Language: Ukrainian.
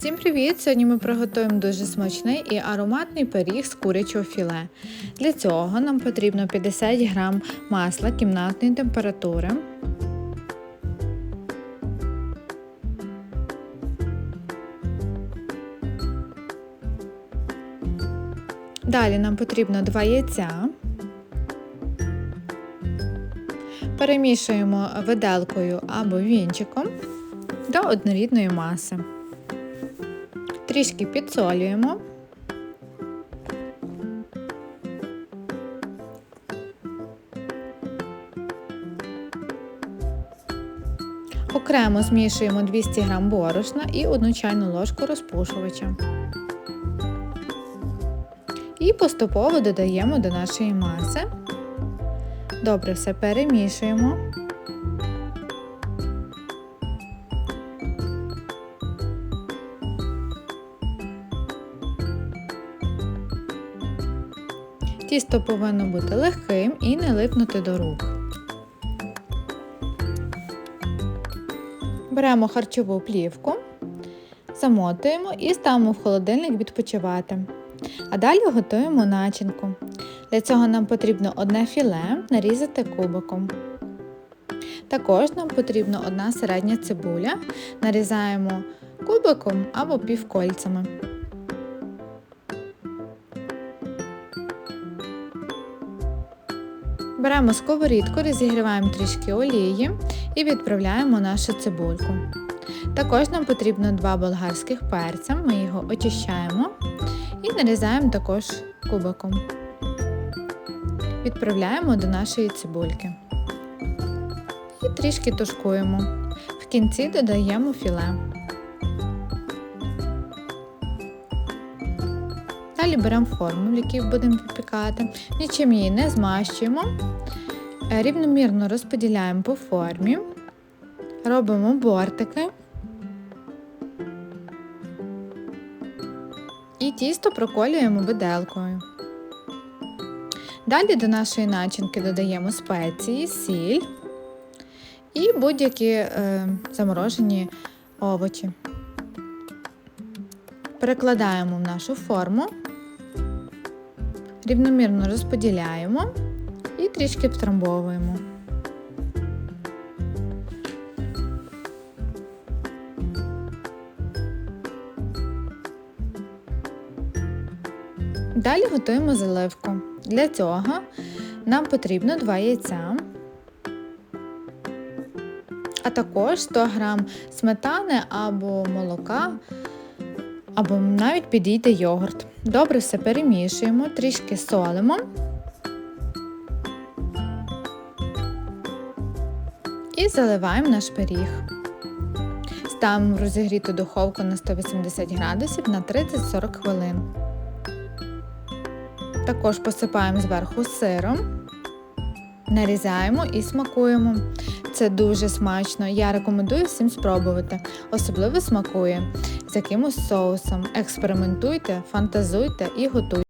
Всім привіт! Сьогодні ми приготуємо дуже смачний і ароматний пиріг з курячого філе. Для цього нам потрібно 50 г масла кімнатної температури, Далі нам потрібно 2 яйця. Перемішуємо виделкою або вінчиком до однорідної маси. Трішки підсолюємо. Окремо змішуємо 200 г борошна і 1 чайну ложку розпушувача. І поступово додаємо до нашої маси. Добре все перемішуємо. Тісто повинно бути легким і не липнути до рук. Беремо харчову плівку, замотуємо і ставимо в холодильник відпочивати. А далі готуємо начинку. Для цього нам потрібно одне філе нарізати кубиком. Також нам потрібна одна середня цибуля, нарізаємо кубиком або півкольцями. Беремо сковорідку, розігріваємо трішки олії і відправляємо нашу цибульку. Також нам потрібно два болгарських перця, ми його очищаємо і нарізаємо також кубиком. Відправляємо до нашої цибульки. І трішки тушкуємо. В кінці додаємо філе. Далі беремо форму, в якій будемо випікати, нічим її не змащуємо. Рівномірно розподіляємо по формі, робимо бортики. І тісто проколюємо виделкою. Далі до нашої начинки додаємо спеції, сіль і будь-які е, заморожені овочі. Перекладаємо в нашу форму, рівномірно розподіляємо і трішки втрамбовуємо. Далі готуємо заливку. Для цього нам потрібно 2 яйця, а також 100 г сметани або молока, або навіть підійде йогурт. Добре все перемішуємо, трішки солимо. І заливаємо наш пиріг. Ставимо в розігріту духовку на 180 градусів на 30-40 хвилин. Також посипаємо зверху сиром, нарізаємо і смакуємо. Це дуже смачно. Я рекомендую всім спробувати. Особливо смакує з якимось соусом. Експериментуйте, фантазуйте і готуйте.